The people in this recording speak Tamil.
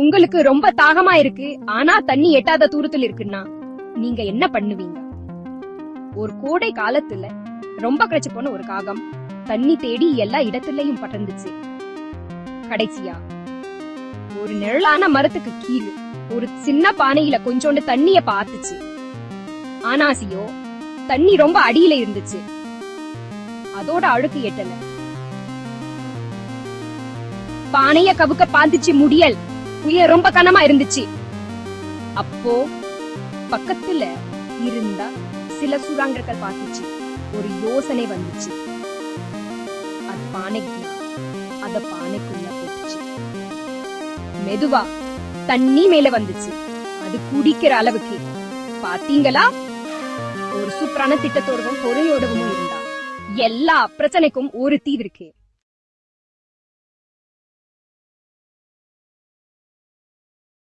உங்களுக்கு ரொம்ப தாகமா இருக்கு. ஆனா தண்ணி எட்டாத தூரத்துல இருக்குன்னா நீங்க என்ன பண்ணுவீங்க? ஒரு கோடை காலத்துல ரொம்ப கிடைச்சு போன ஒரு காகம் தண்ணி தேடி எல்லா இடத்துலயும் பறந்துச்சு கடைசியா ஒரு நிழலான மரத்துக்கு கீழ் ஒரு சின்ன பானையில கொஞ்சோண்டு தண்ணிய பார்த்துச்சு ஆனாசியோ தண்ணி ரொம்ப அடியில இருந்துச்சு. அதோட அழுக்கு எட்டல. பானைய கவுக்க பாந்துச்சு முடியல். குய ரொம்ப கனமா இருந்துச்சு. அப்போ பக்கத்துல இருந்த சில சுறாங்கர்கள் பார்த்துச்சு. ஒரு யோசனை வந்துச்சு. அது பானைக்கு அத பானைக்குள்ள போட்டுச்சு. மெதுவா தண்ணி மேல வந்துச்சு. அது குடிக்கிற அளவுக்கு. பாத்தீங்களா? ஒரு சூப்பரான திட்டத்தோடவும் பொறையோடவும் இருந்தா. எல்லா பிரச்சனைக்கும் ஒரு தீவு இருக்கு